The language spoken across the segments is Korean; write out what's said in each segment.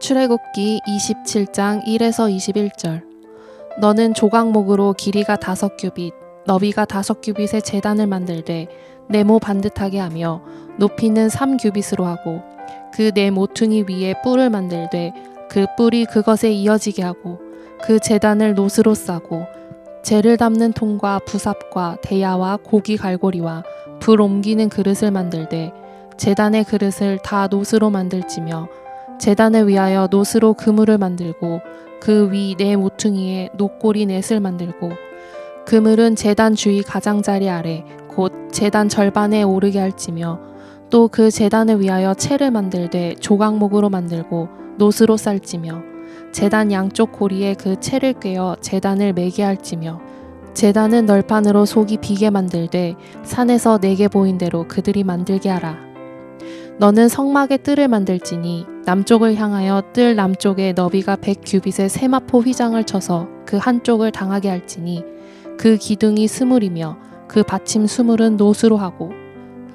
출애굽기 27장 1에서 21절. 너는 조각목으로 길이가 다섯 규빗, 너비가 다섯 규빗의 재단을 만들되 네모 반듯하게 하며 높이는 3 규빗으로 하고 그 네 모퉁이 위에 뿔을 만들되 그 뿔이 그것에 이어지게 하고 그 재단을 노스로 싸고 재를 담는 통과 부삽과 대야와 고기 갈고리와 불 옮기는 그릇을 만들되 재단의 그릇을 다 노스로 만들지며 재단을 위하여 노스로 그물을 만들고 그 위 네 모퉁이에 녹고리 넷을 만들고 그물은 재단 주위 가장자리 아래 곧 재단 절반에 오르게 할지며 또 그 재단을 위하여 채를 만들되 조각목으로 만들고 노스로 쌀지며 재단 양쪽 고리에 그 채를 꿰어 재단을 매게 할지며 재단은 널판으로 속이 비게 만들되 산에서 내게 보인 대로 그들이 만들게 하라. 너는 성막의 뜰을 만들지니 남쪽을 향하여 뜰 남쪽에 너비가 백 규빗의 세마포 휘장을 쳐서 그 한쪽을 당하게 할지니 그 기둥이 스물이며 그 받침 스물은 노수로 하고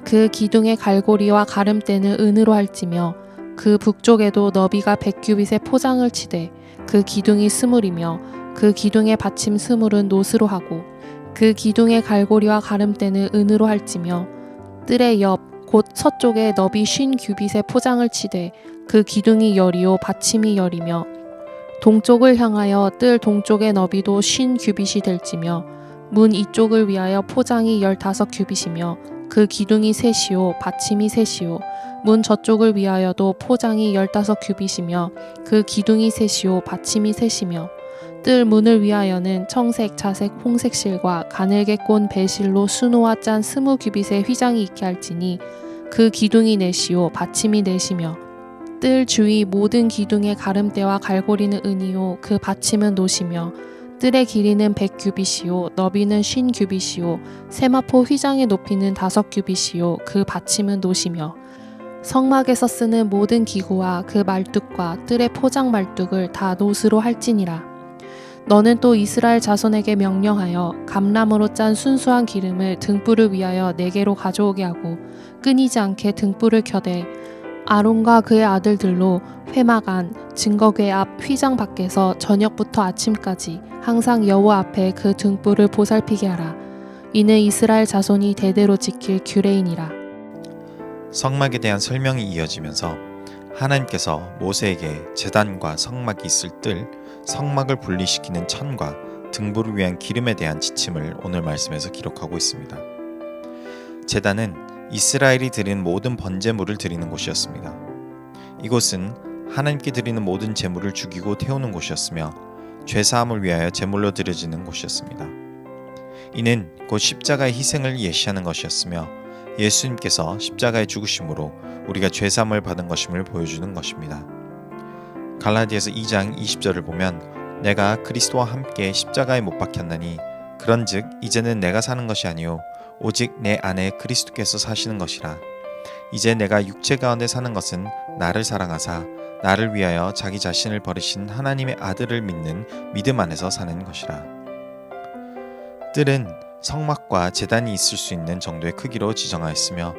그 기둥의 갈고리와 가름대는 은으로 할지며 그 북쪽에도 너비가 백 규빗의 포장을 치되 그 기둥이 스물이며 그 기둥의 받침 스물은 노수로 하고 그 기둥의 갈고리와 가름대는 은으로 할지며 뜰의 옆 곧 서쪽에 너비 쉰 규빗의 포장을 치되 그 기둥이 열이요 받침이 열이며 동쪽을 향하여 뜰 동쪽의 너비도 쉰 규빗이 될지며 문 이쪽을 위하여 포장이 열다섯 규빗이며 그 기둥이 셋이요 받침이 셋이요 문 저쪽을 위하여도 포장이 열다섯 규빗이며 그 기둥이 셋이요 받침이 셋이며 뜰 문을 위하여는 청색, 자색, 홍색 실과 가늘게 꼰 배실로 수노와 짠 스무 규빗의 휘장이 있게 할지니 그 기둥이 넷이요 받침이 넷이며. 뜰 주위 모든 기둥의 가름대와 갈고리는 은이요 그 받침은 노시며. 뜰의 길이는 백 규빗이요 너비는 쉰 규빗이요 세마포 휘장의 높이는 다섯 규빗이요 그 받침은 노시며. 성막에서 쓰는 모든 기구와 그 말뚝과 뜰의 포장 말뚝을 다 노스로 할지니라 너는 또 이스라엘 자손에게 명령하여 감람으로 짠 순수한 기름을 등불을 위하여 네개로 가져오게 하고 끊이지 않게 등불을 켜되 아론과 그의 아들들로 회막 안 증거궤 앞 휘장 밖에서 저녁부터 아침까지 항상 여호와 앞에 그 등불을 보살피게 하라. 이는 이스라엘 자손이 대대로 지킬 규례이니라. 성막에 대한 설명이 이어지면서 하나님께서 모세에게 제단과 성막이 있을 뜰 성막을 분리시키는 천과 등불을 위한 기름에 대한 지침을 오늘 말씀에서 기록하고 있습니다. 제단은 이스라엘이 드린 모든 번제물을 드리는 곳이었습니다. 이곳은 하나님께 드리는 모든 제물을 죽이고 태우는 곳이었으며 죄 사함을 위하여 제물로 드려지는 곳이었습니다. 이는 곧 십자가의 희생을 예시하는 것이었으며 예수님께서 십자가의 죽으심으로 우리가 죄 사함을 받은 것임을 보여주는 것입니다. 갈라디아서 2장 20절을 보면 내가 그리스도와 함께 십자가에 못 박혔나니 그런즉 이제는 내가 사는 것이 아니요 오직 내 안에 그리스도께서 사시는 것이라. 이제 내가 육체 가운데 사는 것은 나를 사랑하사 나를 위하여 자기 자신을 버리신 하나님의 아들을 믿는 믿음 안에서 사는 것이라. 뜰은 성막과 제단이 있을 수 있는 정도의 크기로 지정하였으며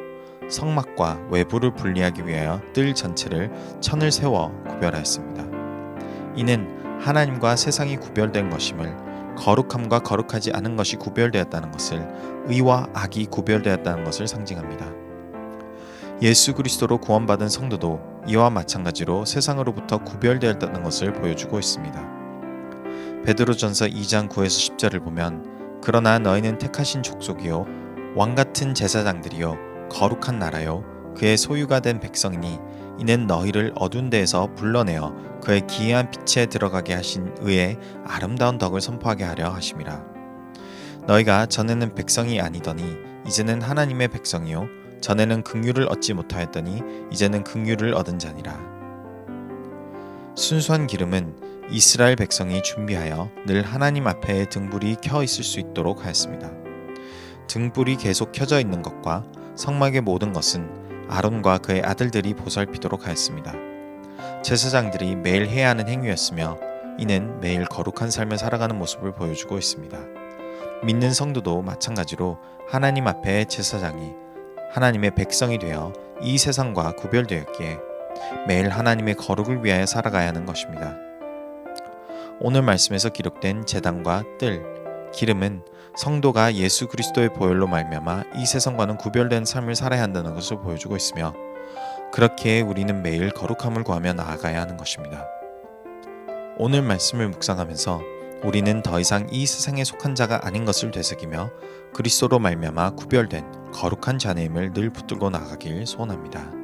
성막과 외부를 분리하기 위하여 뜰 전체를 천을 세워 구별하였습니다. 이는 하나님과 세상이 구별된 것임을 거룩함과 거룩하지 않은 것이 구별되었다는 것을 의와 악이 구별되었다는 것을 상징합니다. 예수 그리스도로 구원받은 성도도 이와 마찬가지로 세상으로부터 구별되었다는 것을 보여주고 있습니다. 베드로전서 2장 9에서 10절을 보면 그러나 너희는 택하신 족속이요 왕 같은 제사장들이요 거룩한 나라요. 그의 소유가 된 백성이니 이는 너희를 어두운 데에서 불러내어 그의 기이한 빛에 들어가게 하신 의의 아름다운 덕을 선포하게 하려 하심이라. 너희가 전에는 백성이 아니더니 이제는 하나님의 백성이요. 전에는 긍휼을 얻지 못하였더니 이제는 긍휼을 얻은 자니라. 순수한 기름은 이스라엘 백성이 준비하여 늘 하나님 앞에 등불이 켜 있을 수 있도록 하였습니다. 등불이 계속 켜져 있는 것과 성막의 모든 것은 아론과 그의 아들들이 보살피도록 하였습니다. 제사장들이 매일 해야 하는 행위였으며 이는 매일 거룩한 삶을 살아가는 모습을 보여주고 있습니다. 믿는 성도도 마찬가지로 하나님 앞에 제사장이 하나님의 백성이 되어 이 세상과 구별되었기에 매일 하나님의 거룩을 위하여 살아가야 하는 것입니다. 오늘 말씀에서 기록된 제단과 뜰, 기름은 성도가 예수 그리스도의 보혈로 말미암아 이 세상과는 구별된 삶을 살아야 한다는 것을 보여주고 있으며 그렇기에 우리는 매일 거룩함을 구하며 나아가야 하는 것입니다. 오늘 말씀을 묵상하면서 우리는 더 이상 이 세상에 속한 자가 아닌 것을 되새기며 그리스도로 말미암아 구별된 거룩한 자녀임을 늘 붙들고 나가길 소원합니다.